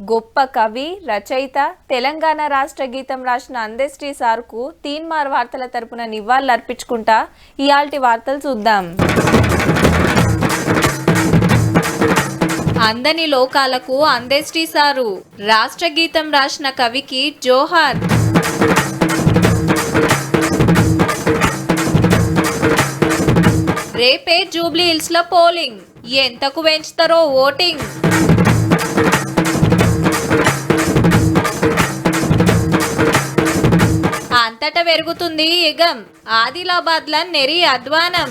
గొప్ప కవి రచయిత తెలంగాణ రాష్ట్ర గీతం రాసిన అందశ్రీ సార్కు తీన్మార్ వార్తల తరపున నివాళులు అర్పించుకుంటా ఇయాల్టి వార్తలు చూద్దాం. అందని లోకాలకు అందశ్రీ సారు రాష్ట్ర గీతం రాసిన కవికి జోహార్. రేపే జూబ్లీ హిల్స్లో పోలింగ్ ఎంతకు పెంచుతారో ఓటింగ్. అంతటా పెరుగుతుంది యుగం ఆదిలాబాద్ ల నెరి అధ్వానం.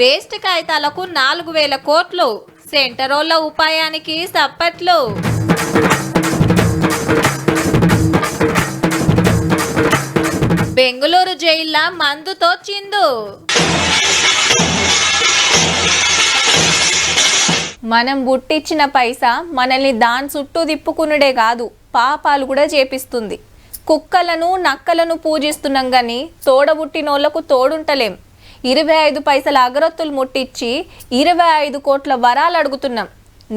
వేస్ట్ కాగితాలకు నాలుగు వేల కోట్లు. సెంటరోళ్ళ ఉపాయానికి సప్పట్లు. బెంగళూరు జైల్లా మందుతో చిందు. మనం బుట్టిచ్చిన పైసా మనల్ని దాని చుట్టూ తిప్పుకునుడే కాదు పాపాలు కూడా చేపిస్తుంది. కుక్కలను నక్కలను పూజిస్తున్నాం కానీ తోడబుట్టినోళ్ళకు తోడుంటలేం. ఇరవై ఐదు పైసల అగరొత్తులు ముట్టించి ఇరవై ఐదు కోట్ల వరాలు అడుగుతున్నాం.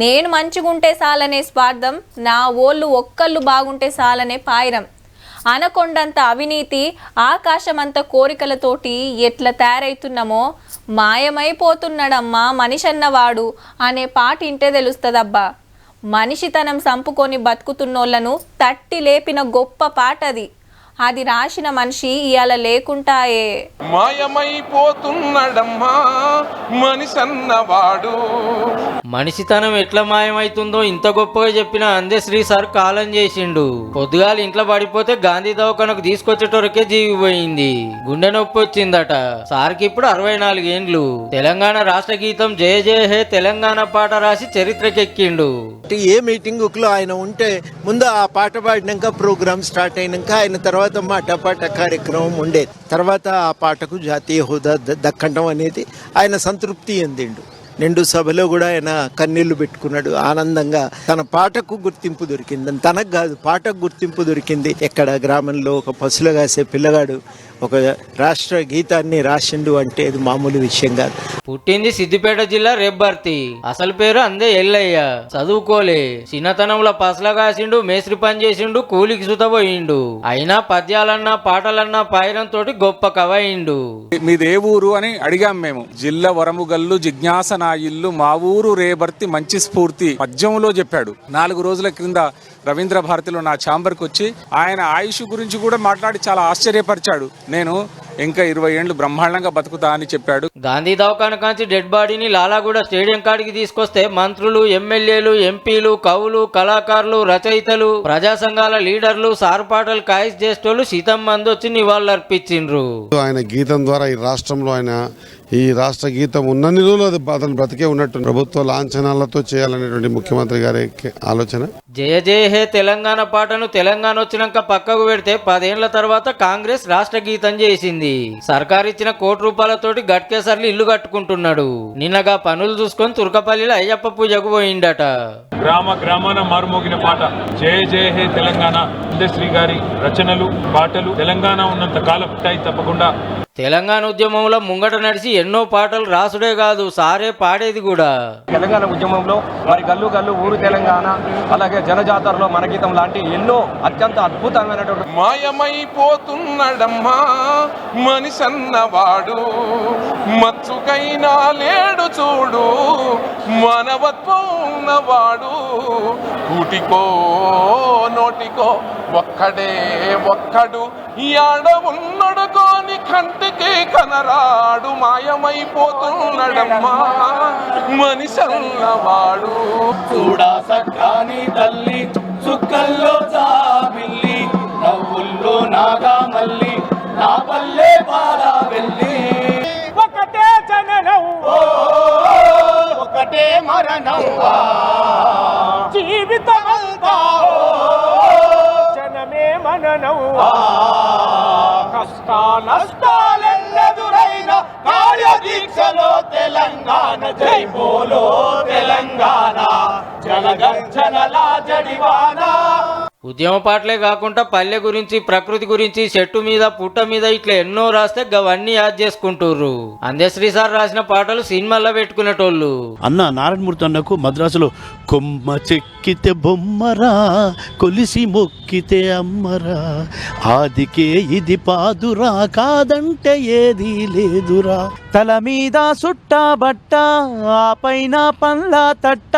నేను మంచిగుంటే సాలనే స్వార్థం నా ఓళ్ళు ఒక్కళ్ళు బాగుంటే సాలనే పాయిరం. అనకొండంత అవినీతి ఆకాశమంత కోరికలతోటి ఎట్లా తయారైతున్నామో మాయమైపోతున్నాడమ్మా మనిషన్నవాడు అనే పాట ఇంటే తెలుస్తుందబ్బా. మనిషితనం సంపుకొని బతుకుతున్నోళ్ళను తట్టి లేపిన గొప్ప పాట అది అది రాసిన మనిషి ఇవాళ లేకుంటాయే. మాయమైపోతున్నాడమ్మా మనిషన్నవాడు మనిషితనం ఎట్లా మాయమైతుందో ఇంత గొప్పగా చెప్పిన అందశ్రీ సార్ కాలం చేసిండు. పొద్దుగాల ఇంట్లో పడిపోతే గాంధీ దవాఖానకు తీసుకొచ్చేటోరకే జీవి పోయింది. గుండె నొప్పి వచ్చిందట. సార్కి ఇప్పుడు అరవై నాలుగేండ్లు తెలంగాణ రాష్ట్ర గీతం జయ జయ హే తెలంగాణ పాట రాసి చరిత్రకెక్కిండు. ఏ మీటింగ్లో ఆయన ఉంటే ముందు ఆ పాట పాడినాక ప్రోగ్రామ్ స్టార్ట్ అయినాక ఆయన తర్వాత మాట పాట కార్యక్రమం ఉండేది. తర్వాత ఆ పాటకు జాతీయ హోదా ద- దక్కడం అనేది ఆయన సంతృప్తి ఎందిండు నిండు సభలో కూడా ఆయన కన్నీళ్ళు పెట్టుకున్నాడు. ఆనందంగా తన పాటకు గుర్తింపు దొరికింది. తనకు కాదు పాటకు గుర్తింపు దొరికింది. ఎక్కడ? గ్రామంలో ఒక పశువులు కాసే పిల్లగాడు ఒక రాష్ట్ర గీతాన్ని రాసిండు అంటే అది మామూలు విషయం కాదు. పుట్టింది సిద్దిపేట జిల్లా రెబ్బర్తి. అసలు పేరు అందే ఎల్లయ్య. చదువుకోలే. చిన్నతనంలో పసల కాసిండు మేస్త్రి పని చేసిండు కూలికి సుతపోయిండు అయినా పద్యాలన్నా పాటలన్నా పాయడంతో గొప్ప కవయిండు మీది ఏ ఊరు అని అడిగాం మేము. జిల్లా వరముగల్లు జిజ్ఞాస నా ఇల్లు మా ఊరు రేబర్తి మంచి స్ఫూర్తి పద్యంలో చెప్పాడు. నాలుగు రోజుల క్రింద రవీంద్ర భారతిలో నా ఛాంబర్కి వచ్చి ఆయన ఆయుష్ గురించి కూడా మాట్లాడి చాలా ఆశ్చర్యపరిచాడు. నేను ఇంకా ఇరవై ఏళ్ళు బ్రహ్మాండంగా బతుకుతా అని చెప్పాడు. గాంధీ దవాఖాన కాంచి డెడ్ బాడీని లాలాగూడ స్టేడియం కాడికి తీసుకొస్తే మంత్రులు ఎమ్మెల్యేలు ఎంపీలు కవులు కళాకారులు రచయితలు ప్రజా సంఘాల లీడర్లు సార్ పాటలు కాయిస్ చేసేటోళ్ళు శీతం మంది వచ్చి నివాళులర్పించిండ్రు. ఆయన గీతం ద్వారా ఈ రాష్ట్రంలో ఆయన ఈ రాష్ట్ర గీతం ఉన్నన్ని రోజులు అది అతను బ్రతికే ఉన్నట్టు ప్రభుత్వ లాంఛనాలతో చేయాలనేటువంటి ముఖ్యమంత్రి గారి ఆలోచన. జయ జయ హే తెలంగాణ పాటను తెలంగాణ వచ్చినాక పక్కకు పెడితే పదేళ్ళ తర్వాత కాంగ్రెస్ రాష్ట్ర గీతం చేసింది. సర్కార్ ఇచ్చిన కోటి రూపాయలతోటి గట్కేసర్లు ఇల్లు కట్టుకుంటున్నాడు. నిన్నగా పనులు చూసుకొని తుర్కపల్లిలో అయ్యప్ప పూజకు పోయిండట. గ్రామ గ్రామాన మారుమోగిన పాట. జయ జయ హే తెలంగాణ ఇండస్ట్రీ గారి రచనలు పాటలు తెలంగాణ ఉన్నంత కాలం తప్పకుండా. తెలంగాణ ఉద్యమంలో ముంగట నడిచి ఎన్నో పాటలు రాసుడే కాదు సారే పాడేది కూడా. తెలంగాణ ఉద్యమంలో మరి గల్లు గల్లు ఊరు తెలంగాణ అలాగే జనజాతరలో మన గీతం లాంటి ఎన్నో అత్యంత అద్భుతమైనటువంటి మాయమైపోతున్నాడమ్మా. మనిషన్నవాడు మచ్చుకైనా లేడు చూడు మనవత్వం ఉన్నవాడు కూటికో నోటికో ఒక్కడే ఒక్కడు. యాడ ఉన్నడు కోని కంటికి కనరాడు మాయమైపోతున్నాడమ్మా. మనిషన్నవాడు. చూడా సక్కాని తల్లి చుక్కల్లో జాబిల్లి నవ్వుల్లో నాగా మల్లి నా పల్లె పారా వెళ్ళి. ఒకటే జననం. ఒకటే మరణం. జీవితమంతా. జనమే మననం. కష్ట నష్టాలెన్నెదురైన కార్యదీక్షలో తెలంగాణ జై బోలో తెలంగాణ. జనగర్జనలా జడివానా ఉద్యమ పాటలే కాకుండా పల్లె గురించి ప్రకృతి గురించి చెట్టు మీద పుట్ట మీద ఇట్లా ఎన్నో రాస్తే గవన్నీ యాద్ చేసుకుంటుర్రు. అందశ్రీ సార్ రాసిన పాటలు సినిమాల్లో పెట్టుకునేటోళ్ళు. అన్న నారాయణమూర్తి అన్నకు మద్రాసులో కొమ్మ చెక్కితే బొమ్మరా కొలిసి మొక్కితే అమ్మరా. ఆదికే ఇది పాదురా కాదంటే ఏది లేదురా. తల మీద సుట్ట బట్ట ఆ పైన పళ్ళ తట్ట.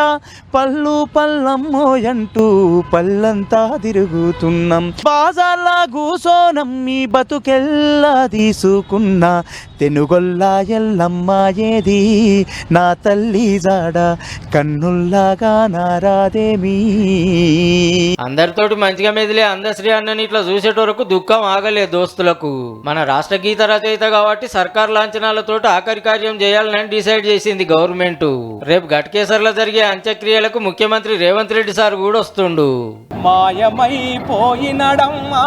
పళ్ళు పల్లమ్మో అంటూ పల్లంతా తిరుగుతున్నాం. బాజార్లా కూసోనం మీ బతుకెల్లా తీసుకున్నా. తెనుగొల్లా ఎల్లమ్మ ఏది? నా తల్లి జాడ కన్నుల్లాగా నారాదేమీ? అందరితోటి మంచిగా మెదిలే అందశ్రీ అన్నని ఇట్లా చూసేటోరకు దుఃఖం ఆగలే దోస్తులకు. మన రాష్ట్ర గీత రచయిత కాబట్టి సర్కార్ లాంఛనాలతోటి ఆఖరి కార్యం చేయాలని డిసైడ్ చేసింది గవర్నమెంట్. రేపు ఘటకేసర్లో జరిగే అంత్యక్రియలకు ముఖ్యమంత్రి రేవంత్ రెడ్డి సార్ కూడా వస్తుండు. మాయమైపోయినడమ్మా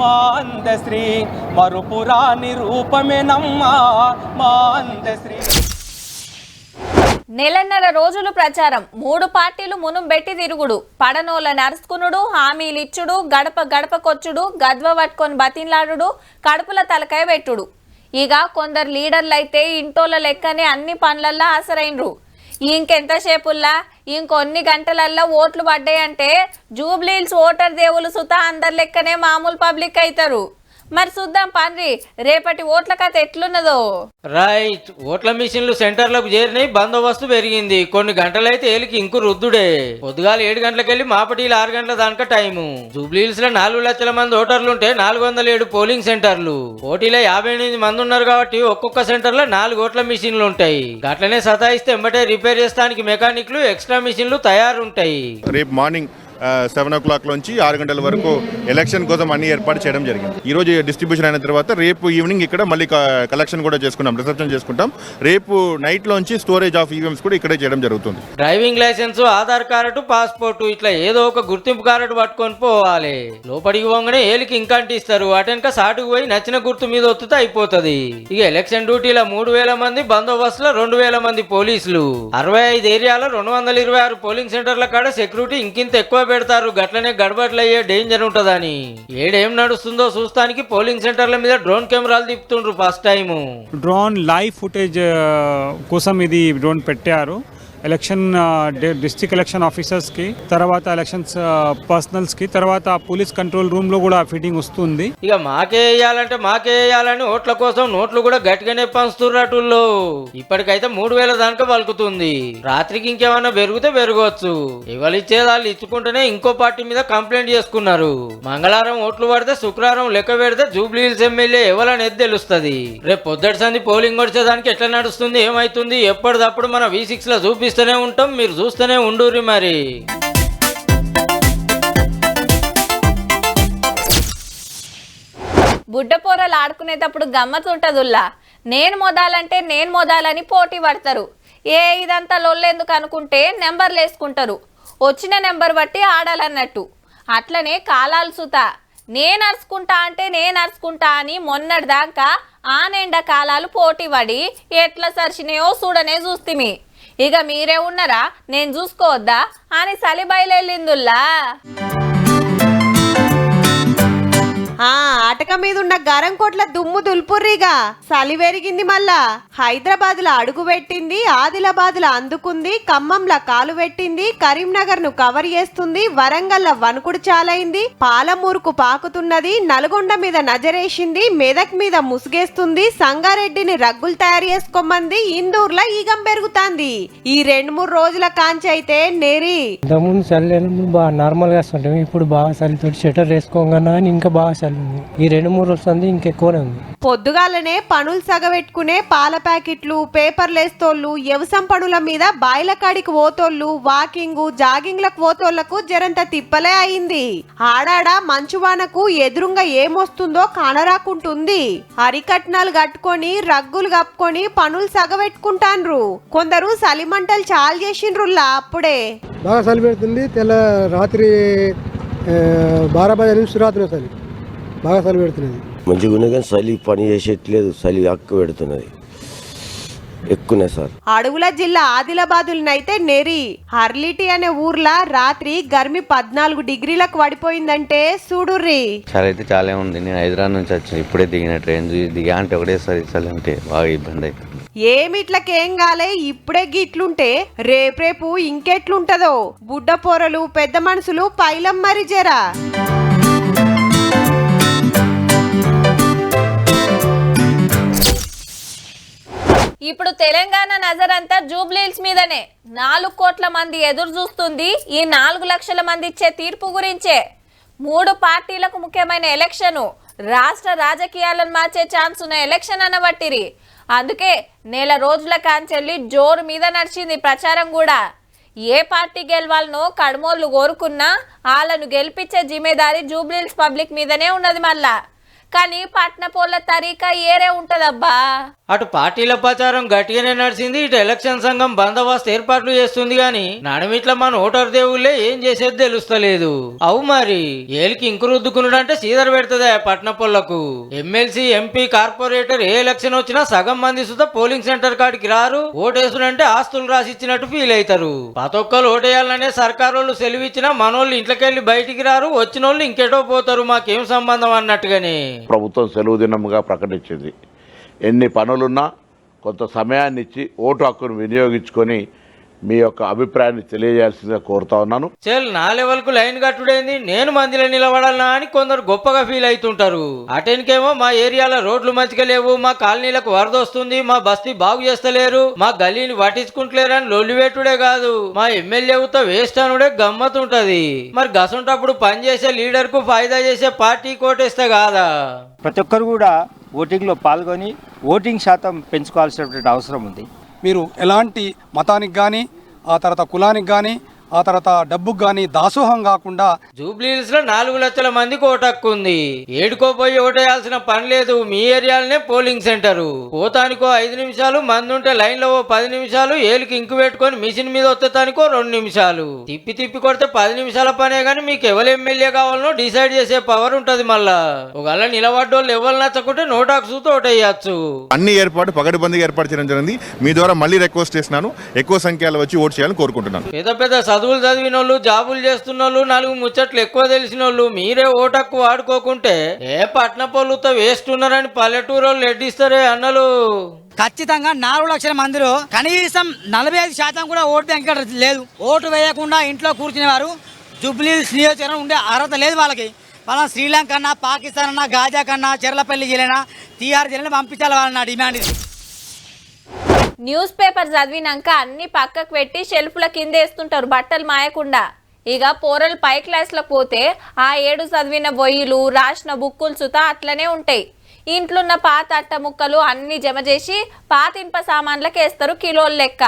మా అందశ్రీ మరుపురాని రూపమేనమ్మా మా అందశ్రీ. నెలన్నర రోజులు ప్రచారం. మూడు పార్టీలు మునుబెట్టి తిరుగుడు. పడనోళ్ళ నరుసుకునుడు హామీలిచ్చుడు గడప గడపకొచ్చుడు గద్వ పట్టుకొని బతిన్లాడుడు కడుపుల తలకాయ పెట్టుడు. ఇక కొందరు లీడర్లు అయితే ఇంటోళ్ళ లెక్కనే అన్ని పనులల్లో ఆసరైనరు. ఇంకెంతసేపుల్లా ఇంకొన్ని గంటలల్లో ఓట్లు పడ్డాయంటే జూబ్లీల్స్ ఓటర్ దేవులు సుతా అందరి లెక్కనే మామూలు పబ్లిక్ అవుతారు మరి చూద్దాం పండ్రి రేపటి ఓట్ల కథ ఎట్లున్నదో. రైట్ ఓట్ల మిషన్లు సెంటర్లకు చేరినాయి బందోబస్తు పెరిగింది. కొన్ని గంటలైతే ఏలికి ఇంకు రుద్దుడే. పొద్దుగాల ఏడు గంటలకెళ్ళి మాపటీలు ఆరు గంటల దాకా టైము. జూబ్లీహిల్స్లో నాలుగు లక్షల మంది ఓటర్లుంటే నాలుగు వందల ఏడు పోలింగ్ సెంటర్లు. పోటీలో యాభై ఎనిమిది మంది ఉన్నారు కాబట్టి ఒక్కొక్క సెంటర్లో నాలుగు ఓట్ల మిషన్లు ఉంటాయి గట్లనే సతాయిస్తే ఎంబటే రిపేర్ చేస్తానికి మెకానిక్లు ఎక్స్ట్రా మిషన్లు తయారుంటాయి. రేపు మార్నింగ్ సెవెన్ ఓ క్లాక్ నుంచి ఆరు గంటల వరకు ఎలక్షన్ కోసం అన్ని ఏర్పాటు చేయడం జరిగింది. ఈ రోజు డిస్ట్రిబ్యూషన్ అయిన తర్వాత రేపు ఈవినింగ్ ఇక్కడ మళ్ళీ కలెక్షన్ కూడా చేసుకున్నాం రిసెప్షన్ చేసుకుంటాం. రేపు నైట్ లోంచి స్టోరేజ్ ఆఫ్ ఈవీఎంస్ కూడా ఇక్కడే చేయడం జరుగుతుంది. Driving licence Aadhaar card passport ఇట్లా ఏదో ఒక గుర్తింపు కార్డు పట్టుకొని పోవాలి. లోపలికి పోగానే ఏలికి ఇంకా ఇస్తారు అటెనక సాటుకు పోయి నచ్చిన గుర్తు మీద ఒత్తుతే అయిపోతది. ఇక ఎలక్షన్ డ్యూటీల మూడు వేల మంది బందోబస్తులో రెండు వేల మంది పోలీసులు. అరవై ఐదు ఏరియాలో రెండు వందల ఇరవై ఆరు పోలింగ్ సెంటర్ల కాడ సెక్యూరిటీ ఇంకింత ఎక్కువ పెడతారు. గట్లనే గడబట్లు డేంజర్ ఉంటదని. ఏడేం నడుస్తుందో చూస్తానికి పోలింగ్ సెంటర్ల మీద డ్రోన్ కెమెరాలు తిప్పుతుండ్రు first time. Drone live footage కోసం ఇది డ్రోన్ పెట్టారు. ఎలక్షన్ ఆ, డిస్ట్రిక్ట్ ఎలక్షన్ ఆఫీసర్స్కి తర్వాత ఎలక్షన్స్ పర్సనల్స్ పర్సనల్స్కి తర్వాత పోలీస్ కంట్రోల్ రూమ్లో కూడా ఫిట్టింగ్ వస్తుంది. ఇక మాకే వేయాలంటే మాకే వేయాలని ఓట్ల కోసం నోట్లు కూడా గట్టిగానే పంచుతుర్రటుల్లో ఇప్పటికైతే మూడు వేల దానిక పలుకుతుంది. రాత్రికి ఇంకేమన్నా పెరిగితే పెరగవచ్చు ఎవరు ఇచ్చేది వాళ్ళు ఇచ్చుకుంటేనే ఇంకో పార్టీ మీద కంప్లైంట్ చేసుకున్నారు. మంగళవారం ఓట్లు పడితే శుక్రవారం లెక్క పెడితే జూబ్లీ హిల్స్ ఎమ్మెల్యే ఎవరనేది తెలుస్తుంది. రేపు పొద్దుటి సంది పోలింగ్ వచ్చేదానికి ఎట్లా నడుస్తుంది ఏమైతుంది ఎప్పటిదప్పుడు మన వి సిక్స్లో చూపిస్తుంది చూపిస్తూనే ఉంటాం మీరు చూస్తూనే ఉండుర్రి మరి. బుడ్డపోరలు ఆడుకునేటప్పుడు గమ్మత్ ఉంటదుల్లా నేను మోదాలంటే నేను మోదాలని పోటీ పడతారు. ఏ ఇదంతా లొల్లెందుకు అనుకుంటే నెంబర్లు వేసుకుంటారు. వచ్చిన నెంబర్ బట్టి ఆడాలన్నట్టు. అట్లనే కాలాలు సుత. నేను అరుచుకుంటా అంటే నేను అరుచుకుంటా అని మొన్నటిదాకా ఆ నిండా కాలాలు పోటీ పడి ఎట్లా సరిచినాయో చూడనే చూస్తిమి. ఇక మీరే ఉన్నారా? నేను చూసుకోవద్దా? అని సలి ఆ ఆటక మీద ఉన్న గరం కోట్ల దుమ్ము దుల్పుర్రిగా చలి పెరిగింది మళ్ళా. హైదరాబాద్లో అడుగు పెట్టింది ఆదిలాబాద్లో అందుకుంది ఖమ్మంలా కాలు పెట్టింది కరీంనగర్ను కవర్ చేస్తుంది వరంగల్ వణుకుడు చాలైంది పాలమూరుకు పాకుతున్నది నల్గొండ మీద నజరేసింది మెదక్ మీద ముసుగేస్తుంది సంగారెడ్డిని రగ్గులు తయారు చేసుకోమంది ఇందూర్లో ఈగం పెరుగుతాంది. ఈ రెండు మూడు రోజుల కాంచి అయితే నేరి. ఇంతకుముందు చలి బాగా నార్మల్గా వస్తుంటాం ఇప్పుడు బాగా చలితో షటర్ వేసుకోగానే ఇంకా బాగా చలి ఉంది ఈ రెండు మూడు వస్తుంది ఇంకెక్కువనే ఉంది. పొద్దుగాలనే పనులు సగబెట్టుకునే పాల ప్యాకెట్లు పేపర్లు వేస్తోళ్ళు వ్యవసాయం పనుల మీద బాయిల కాడికి పోతోళ్ళు వాకింగ్ జాగింగ్లకు పోతోళ్ళకు జరంత తిప్పలే అయింది. ఆడాడ మంచువానకు ఎదురుంగా ఏమొస్తుందో కానరాకుంటుంది. అరికట్నాలు కట్టుకొని రగ్గులు కప్పుకొని పనులు సగబెట్టుకుంటాన్రు. కొందరు సలిమంటలు చాలు చేసిండ్రుల్లా అప్పుడే. బాగా చలి పెడుతుంది తెల్ల రాత్రి బారా బజార్ నుంచి రాత్రి చలి బాగా చలి పెడుతున్నది. మంచిగా ఉన్నది కానీ చలి పని చేసేట్లేదు చలి అక్క పెడుతున్నది. ఎక్కువనే సార్. అడవుల జిల్లా ఆదిలాబాదులనైతే నెరి హర్లిటి అనే ఊర్లా రాత్రి గర్మి పద్నాలుగు డిగ్రీలకు పడిపోయిందంటే చూడుర్రి చాలా అయితే చాలా ఉంది. నేను హైదరాబాద్ నుంచి వచ్చాను ఇప్పుడే దిగిన ట్రైన్. దిగా అంటే ఒకటేసారి ఇస్తాను అంటే బాగా ఇబ్బంది అవుతుంది ఏమిట్లకేం కాలే ఇప్పుడే గిట్లుంటే రేపేపు ఇంకెట్లుంటదో? బుడ్డ పొరలు పెద్ద మనుషులు పైలం మరి జరా. ఇప్పుడు తెలంగాణ నజర్ అంతా జూబ్లీల్స్ మీదనే. నాలుగు కోట్ల మంది ఎదురు చూస్తుంది ఈ నాలుగు లక్షల మంది ఇచ్చే తీర్పు గురించే. మూడు పార్టీలకు ముఖ్యమైన ఎలక్షను. రాష్ట్ర రాజకీయాలను మార్చే ఛాన్స్ ఉన్న ఎలక్షన్ అనబట్టిరి. అందుకే నెల రోజుల కాంచెల్లి జోరు మీద నడిచింది ప్రచారం కూడా. ఏ పార్టీ గెలవాలనో కడమోళ్ళు కోరుకున్నా వాళ్ళను గెలిపించే జిమ్మేదారి జూబ్లీల్స్ పబ్లిక్ మీదనే ఉన్నది మళ్ళా. కానీ పట్నపోళ్ళ తరీకా ఏరే ఉంటదబ్బా. అటు పార్టీల ప్రచారం గట్టిగానే నడిచింది ఇటు ఎలక్షన్ సంఘం బందోబస్తు ఏర్పాట్లు చేస్తుంది గాని నడమిట్ల మన ఓటర్ దేవుళ్ళే ఏం చేసేది తెలుస్తలేదు. అవు మరి ఏలికి ఇంకురుద్దుకున్నాడంటే సీదర్ పెడుతుందా పట్నపొల్లకు? ఎమ్మెల్సీ ఎంపీ కార్పొరేటర్ ఏ ఎలక్షన్ వచ్చినా సగం మంది సుత పోలింగ్ సెంటర్ కాడికి రారు ఓటేసునంటే ఆస్తులు రాసిచ్చినట్టు ఫీల్ అవుతారు పతొక్కలు ఓటేయాలనే సర్కారు వాళ్ళు సెలవిచ్చినా మనోళ్ళు ఇంట్లోకెళ్ళి బయటికి రారు వచ్చిన వాళ్ళు ఇంకెటో పోతారు మాకేం సంబంధం అన్నట్టుగానే. ప్రభుత్వం సెలవు దినంగా ప్రకటించింది. ఎన్ని పనులున్నా కొంత సమయాన్ని ఇచ్చి ఓటు హక్కును వినియోగించుకొని మీ యొక్క అభిప్రాయాన్ని తెలియజేయాల్సిందిగా కోరుతా ఉన్నాను. చెల్ నా లెవెల్కు లైన్ కట్టుడైంది? నేను మందిలో నిలబడాలనా అని కొందరు గొప్పగా ఫీల్ అవుతుంటారు అటెన్కేమో మా ఏరియాలో రోడ్లు మంచిగా లేవు మా కాలనీలకు వరద వస్తుంది మా బస్తీ బాగు చేస్తలేరు మా గలీని పట్టించుకుంటలేరు అని లొల్లిపెట్టుడే కాదు. మా ఎమ్మెల్యేతో వేస్ట్ అనుడే గమ్మతుంటది మరి గసంటప్పుడు పనిచేసే లీడర్కు ఫాయిదా చేసే పార్టీ కోటేస్తే కాదా? ప్రతి ఒక్కరు కూడా ఓటింగ్లో పాల్గొని ఓటింగ్ శాతం పెంచుకోవాల్సినటువంటి అవసరం ఉంది. మీరు ఎలాంటి మతానికి కానీ ఆ తర్వాత కులానికి కానీ ఆ తర్వాత డబ్బుకు కానీ దాసోహం కాకుండా జూబ్లీహిల్స్లో నాలుగు లక్షల మందికి ఓటు హక్కు ఉంది ఏడుకో పోయి ఓటేయాల్సిన పని లేదు. మీ ఏరియాలనే పోలింగ్ సెంటర్. పోతానికో ఐదు నిమిషాలు మంది ఉంటే లైన్లో ఓ పది నిమిషాలు ఏలికి ఇంకు పెట్టుకొని మిషన్ మీద వచ్చేతానికో రెండు నిమిషాలు. తిప్పి తిప్పి కొడితే పది నిమిషాల పనే గానీ మీకు ఎవరు ఎమ్మెల్యే కావాలనో డిసైడ్ చేసే పవర్ ఉంటది మళ్ళా. ఒకవేళ నిలబడ్డోళ్ళు ఎవరు నచ్చకుంటే నోటాక్సుతో ఓటేయచ్చు. అన్ని ఏర్పాటు పగడిబందిగా ఏర్పాటు చేయడం జరిగింది. మీ ద్వారా మళ్ళీ రిక్వెస్ట్ చేస్తున్నాను. ఎక్కువ సంఖ్యలో వచ్చి ఓటు చేయాలని కోరుకుంటున్నాను. పెద్ద పెద్ద చదువులు చదివిన వాళ్ళు జాబులు చేస్తున్న వాళ్ళు నాలుగు ముచ్చట్లు ఎక్కువ తెలిసిన వాళ్ళు మీరే ఓటక్కు వాడుకోకుంటే ఏ పట్న పొల్లుతో వేస్ట్ ఉన్నారని పల్లెటూరు వాళ్ళు ఎడ్డిస్తారే అన్నలు. ఖచ్చితంగా నాలుగు లక్షల మందిలో కనీసం నలభై ఐదు శాతం కూడా ఓటు బ్యాంక్ లేదు. ఓటు వేయకుండా ఇంట్లో కూర్చునేవారు జుబ్లీ నియోజకవర్గం ఉండే అర్హత లేదు వాళ్ళకి. వాళ్ళ శ్రీలంక అన్నా పాకిస్తాన్ అన్నా గాజా కన్నా చెర్లపల్లి జిల్లా టీఆర్ జిల్లాని పంపించాలి వాళ్ళ డిమాండ్ ఇది. న్యూస్ పేపర్ చదివినాక అన్ని పక్కకు పెట్టి షెల్ఫ్ల కింద వేస్తుంటారు బట్టలు మాయకుండా. ఇక పోరలు పై క్లాస్లో పోతే ఆ ఏడు చదివిన బొయ్యిలు రాసిన బుక్కులు సుత అట్లనే ఉంటాయి. ఇంట్లున్న పాత అట్ట ముక్కలు అన్ని జమ చేసి పాత ఇనుప సామాన్లకు వేస్తారు కిలోల లెక్క.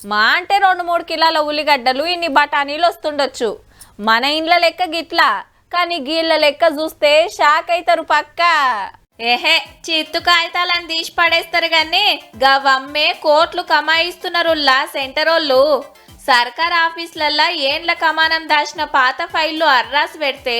మా అంటే రెండు మూడు కిలోల ఉల్లిగడ్డలు ఇన్ని బఠానీలు వస్తుండొచ్చు. మన ఇండ్ల లెక్క గిట్లా. కానీ గీళ్ళ లెక్క చూస్తే షాక్ అవుతారు పక్కా. ఏహే చిత్తు కాగితాలను తీసి పడేస్తారు గాని గవమ్మే కోట్లు కమాయిస్తున్నారుల్లా సెంటరోళ్ళు. సర్కార్ ఆఫీసులల్లా ఏండ్ల కమానం దాచిన పాత ఫైళ్ళు అర్రాసి పెడితే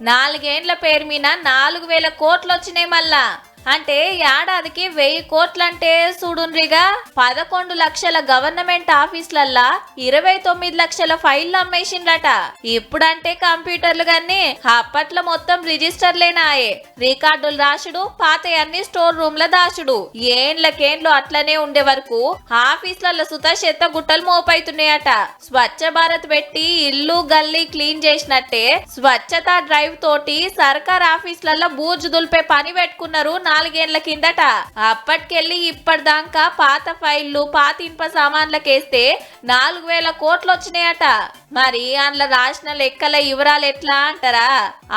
నాలుగేండ్ల పేరు మీద నాలుగు వేల కోట్లు వచ్చినాయి మళ్ళా. అంటే ఏడాదికి వెయ్యి కోట్లంటే చూడుండ్రిగా? పదకొండు లక్షల గవర్నమెంట్ ఆఫీసులల్లా ఇరవై తొమ్మిది లక్షల ఫైల్ అమ్మేసిండ్లట ఇప్పుడంటే కంప్యూటర్లు గాని అప్పట్లో మొత్తం రిజిస్టర్లేనాయే రికార్డులు రాసుడు పాత అన్ని స్టోర్ రూమ్లో దాచుడు ఏండ్లకేండ్లు అట్లనే ఉండే వరకు ఆఫీసుల సుత చెత్త గుట్టలు మోపైతున్నాయట. స్వచ్ఛ భారత్ పెట్టి ఇల్లు గల్లీ క్లీన్ చేసినట్టే స్వచ్ఛత డ్రైవ్ తోటి సర్కార్ ఆఫీసులలో బూజు దులిపే పని పెట్టుకున్నారు నాలుగేళ్ళ కిందట. అప్పటికెళ్ళి ఇప్పటిదాకా పాత ఫైళ్ళు పాత ఇనుప సామాన్లకేస్తే నాలుగు వేల కోట్లు వచ్చినాయట మరి అందులో రాసిన లెక్కల వివరాలు ఎట్లా అంటారా?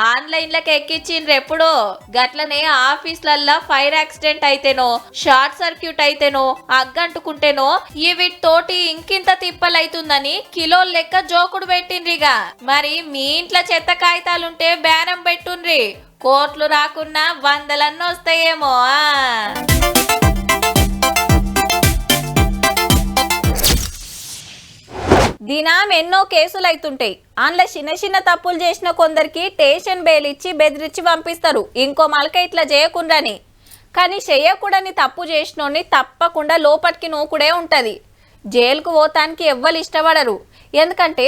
ఆన్లైన్లకు ఎక్కించిండ్రు ఎప్పుడో. గట్లనే ఆఫీసులల్లో ఫైర్ యాక్సిడెంట్ అయితేనో షార్ట్ సర్క్యూట్ అయితేనో అగ్గంటుకుంటేనో ఈ వీటితోటి ఇంకింత తిప్పలైతుందని కిలో లెక్క జోకుడు పెట్టిండ్రిగా మరి మీ ఇంట్లో చెత్త కాగితాలుంటే బేరం పెట్టుండ్రి కోట్లు రాకున్నా వందలన్నీ వస్తాయేమో దినాం ఎన్నో కేసులు అవుతుంటాయి అందులో చిన్న చిన్న తప్పులు చేసిన కొందరికి టేషన్ బెయిల్ ఇచ్చి బెదిరించి పంపిస్తారు. ఇంకో మలక ఇట్లా చేయకుండాని. కానీ చేయకూడని తప్పు చేసినోడిని తప్పకుండా లోపటికి నూకుడే ఉంటుంది. జైలుకు పోతానికి ఎవ్వరు ఇష్టపడరు. ఎందుకంటే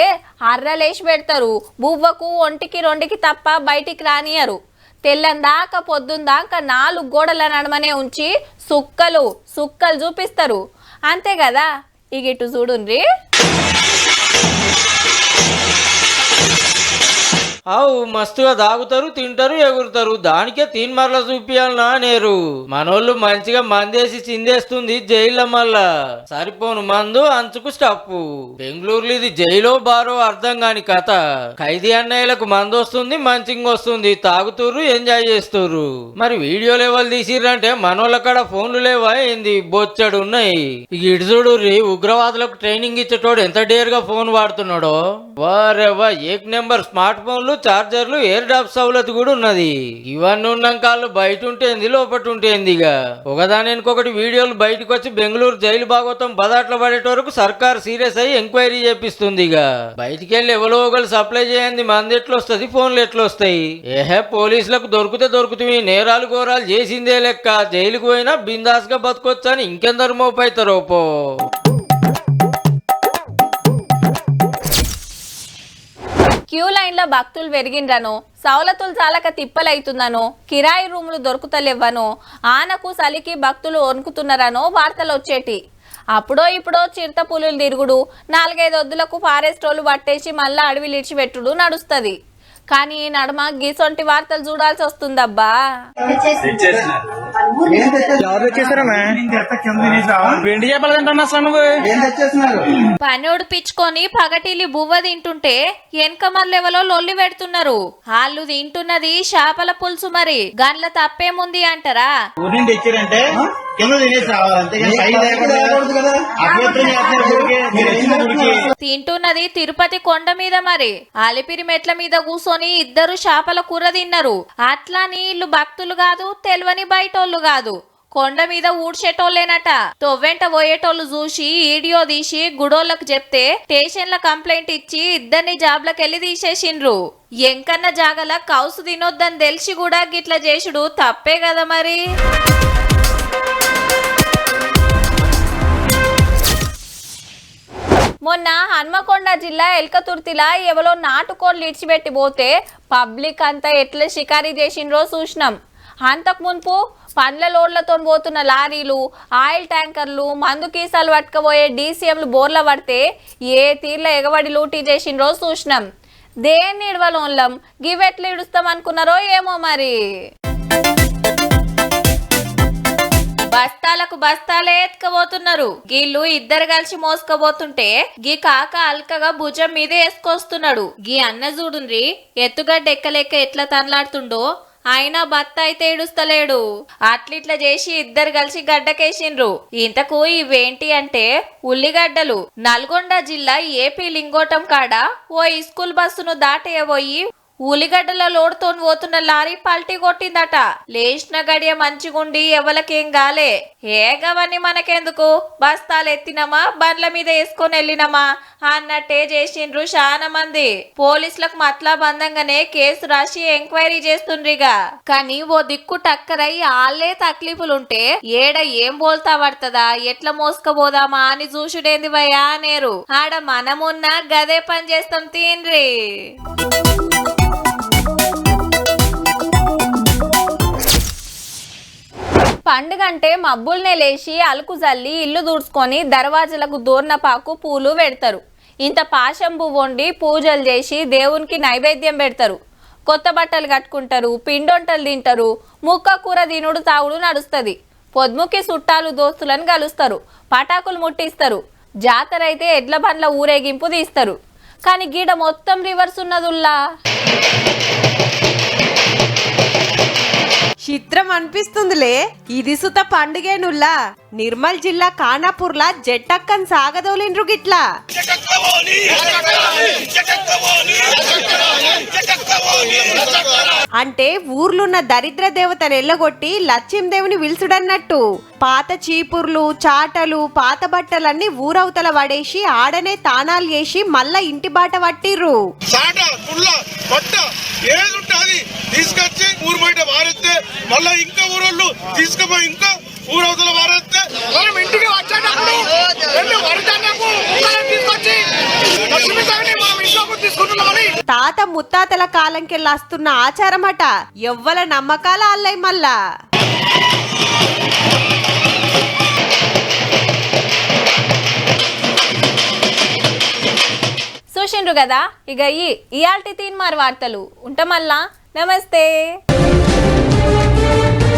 అర్రలేసి పెడతారు. బువ్వకు ఒంటికి రెండుకి తప్ప బయటికి రానియరు తెల్లందాక పొద్దుందాక నాలుగు గోడల నడమనే ఉంచి సుక్కలు సుక్కలు చూపిస్తారు. అంతే కదా? ఇక ఇటు చూడుండ్రి. అవు మస్తుగా తాగుతారు తింటారు ఎగురుతారు. దానికే తీన్మర్ల చూపియాలనా నేరు. మనోళ్ళు మంచిగా మందేసి చిందేస్తుంది జైల్లో మళ్ళా. సరిపోను మందు అంచుకు స్టప్పు బెంగళూరులో ఇది జైలో బారో అర్థం కాని కథ. ఖైదీ అన్నయ్యలకు మందు వస్తుంది మంచింగ్ వస్తుంది. తాగుతుర్రు ఎంజాయ్ చేస్తుర్రు. మరి వీడియోలు ఎవరు తీసిర్రంటే మనోళ్ళ కాడ ఫోన్లు లేవా ఏంది? బొచ్చడు ఉన్నాయి ఇక ఇటు చూడు ఉగ్రవాదులకు ట్రైనింగ్ ఇచ్చేటోడు ఎంత డేర్గా ఫోన్ వాడుతున్నాడో. వారెవ్వా ఏక్ నెంబర్ స్మార్ట్ ఫోన్లు చార్జర్లు ఎయిర్ డాప్ సౌలత్ కూడా ఉన్నది. ఇవన్నీ ఉన్నాం కాళ్ళు బయట ఉంటేంది లోపట ఉంటేంది ఇక ఒకదాని ఇంకొకటి వీడియోలు బయటకు వచ్చి బెంగళూరు జైలు భాగవతం బదాట్లు పడేట వరకు సర్కార్ సీరియస్ అయ్యి ఎంక్వైరీ చేపిస్తుంది ఇక బయటికి వెళ్ళి ఎవరో ఒకరు సప్లై చేయండి మంది ఎట్లా వస్తుంది ఫోన్లు ఎట్లా వస్తాయి ఏహే పోలీసులకు దొరికితే దొరుకుతుంది నేరాలు ఘోరాలు చేసిందే లెక్క. జైలుకు పోయినా బిందాస్గా బతకొచ్చని ఇంకెందరు మోపైతారో పో. క్యూ లైన్లో భక్తులు పెరిగిండ్రనో సవలతులు చాలక తిప్పలైతుందనో కిరాయి రూములు దొరుకుతలేవనో ఆనకు సలికి భక్తులు వణుకుతున్నారనో వార్తలు వచ్చేటి. అప్పుడో ఇప్పుడో చిరుత పులులు తిరుగుడు నాలుగైదు వద్దులకు ఫారెస్ట్ రోలు పట్టేసి మళ్ళా అడవి లిడిచిపెట్టుడు నడుస్తుంది. కానీ ఈ నడుమ గీసొంటి వార్తలు చూడాల్సి వస్తుందబ్బా వెండి చేపలు తింటున్నా అసలు నువ్వు? ఏం తెచ్చేస్తున్నారు? పని ఉడిపించుకొని పగటిల్లి బువ్వ తింటుంటే వెనక మల్లెవలో లొల్లి పెడుతున్నారు. వాళ్ళు తింటున్నది చేపల పులుసు మరి. గన్ల తప్పేముంది అంటారా? ఊరిని తెచ్చారంటే కింద తినేసి రావాలి. అంతేగాని పై లేకుండా అభ్యర్థులు చేస్తున్నారు ఊరికే. మీరు వచ్చిన ఊరికి. తింటున్నది తిరుపతి కొండ మీద మరి. అలిపిరి మెట్ల మీద కూసోని ఇద్దరు చేపల కూర తిన్నారు. అట్లా నీళ్ళు భక్తులు కాదు తెలవని బయటోళ్ళు కాదు. కొండ మీద ఊడ్చేటోళ్ళేనట. తొవ్వెంట పోయేటోళ్ళు చూసి వీడియో తీసి గుడోళ్ళకు చెప్తే స్టేషన్ల కంప్లైంట్ ఇచ్చి ఇద్దరిని జాబ్లకెళ్ళి తీసేసిండ్రు. ఎంకన్న జాగల కౌసు తినొద్దని తెలిసి కూడా గిట్ల చేసుడు తప్పే కదా మరి. మొన్న హన్మకొండ జిల్లా ఎల్కతుర్తిలా ఎవరో నాటుకోళ్ళు ఇడిచిపెట్టి పోతే పబ్లిక్ అంతా ఎట్లా షికారీ చేసిండ్రో చూసినాం అంతకు మునుపు పండ్ల లోడ్లతో పోతున్న లారీలు ఆయిల్ ట్యాంకర్లు మందు కీసాలు పట్టుకపోయే డీసీఎంలు బోర్ల పడితే ఏ తీర్ల ఎగబడి లూటీ చేసిండ్రో చూసినాం దేన్ని ఇడవలోన్లం? గివెట్లు ఇడుస్తాం అనుకున్నారో ఏమో మరి. బస్తాలకు బస్తాలే ఎత్తుకపోతున్నారు. గీళ్ళు ఇద్దరు కలిసి మోసుకపోతుంటే గీ కాక అల్కగా భుజం మీదే వేసుకొస్తున్నాడు. గీ అన్న చూడుండ్రి ఎత్తుగడ్డ ఎక్కలేక ఎట్లా తనలాడుతుండో అయినా భర్త అయితే ఏడుస్తలేడు. అట్లిట్లా చేసి ఇద్దరు కలిసి గడ్డకేసిండ్రు. ఇంతకు ఇవేంటి అంటే ఉల్లిగడ్డలు. నల్గొండ జిల్లా ఏపీ లింగోటం కాడ ఓ స్కూల్ బస్సును దాటేయబోయి ఉల్లిగడ్డల లోడుతో పోతున్న లారీ పల్టీ కొట్టిందట. లేచిన గడియ మంచిగుండి ఎవలకేం గాలే. ఏగవని మనకెందుకు? బస్తాలు ఎత్తినమా బండ్ల మీద వేసుకొని వెళ్ళినమా అన్నట్టే చేసిండ్రు చాలా మంది. పోలీసులకు మట్లా బంధంగానే కేసు రాసి ఎంక్వైరీ చేస్తుండ్రిగా. కానీ ఓ దిక్కు టక్కరై ఆళ్ళే తక్లీఫులుంటే ఏడ ఏం బోల్తా పడుతుందా? ఎట్లా మోసుకపోదామా అని చూసుడేంది భయా అనేరు. ఆడ మనమున్న గదే పని చేస్తాం తీన్రి. పండుగ అంటే మబ్బుల్నే లేచి అలుకు జల్లి ఇల్లు దూడ్చుకొని దర్వాజలకు దూర్ణపాకు పూలు పెడతారు. ఇంత పాశం పువ్వు వండి పూజలు చేసి దేవునికి నైవేద్యం పెడతారు. కొత్త బట్టలు కట్టుకుంటారు పిండొంటలు తింటారు ముక్క కూర తినుడు తాగుడు నడుస్తుంది. పొద్ముకి చుట్టాలు దోస్తులను కలుస్తారు పటాకులు ముట్టిస్తారు జాతర అయితే ఎడ్ల బండ్ల ఊరేగింపు తీస్తారు. కానీ గీడ మొత్తం రివర్స్ ఉన్నదుల్లా? చిత్రం అనిపిస్తుందిలే. ఇది సుత పండుగేనుల్లా. నిర్మల్ జిల్లా కానాపూర్లా జట్టక్కన్ సాగదోలిండ్రు గిట్లా. అంటే ఊర్లున్న దరిద్ర దేవతను ఎల్లగొట్టి లక్ష్మీదేవిని విలుసుడన్నట్టు. పాత చీపుర్లు చాటలు పాత బట్టలన్నీ ఊరవతల పడేసి ఆడనే తానాలు చేసి మళ్ళా ఇంటి బాట పట్టిర్రు. పుల్ల ఏది తీసుకొచ్చి ఊరు బయట మళ్ళా ఇంకా ఊరోళ్ళు తీసుకుపోయి ఇంకా ఊరవతల వారెత్తే మనం ఇంటికి వచ్చేటప్పుడు వెళ్ళి వరిధాన్యపు కుక్కలను తీసుకొచ్చి లక్ష్మీదేవిని మనం ఇంట్లోకి తీసుకుంటున్నామని తాత ముత్తాతల కాలంకెళ్ళొస్తున్న ఆచారమట ఎవ్వల నమ్మకాల అల్లై మళ్ళా. చూసిండ్రు కదా? ఇక ఈ ఇయాల్టి తీన్మార్ వార్తలు. ఉంటామల్లా నమస్తే. Thank you.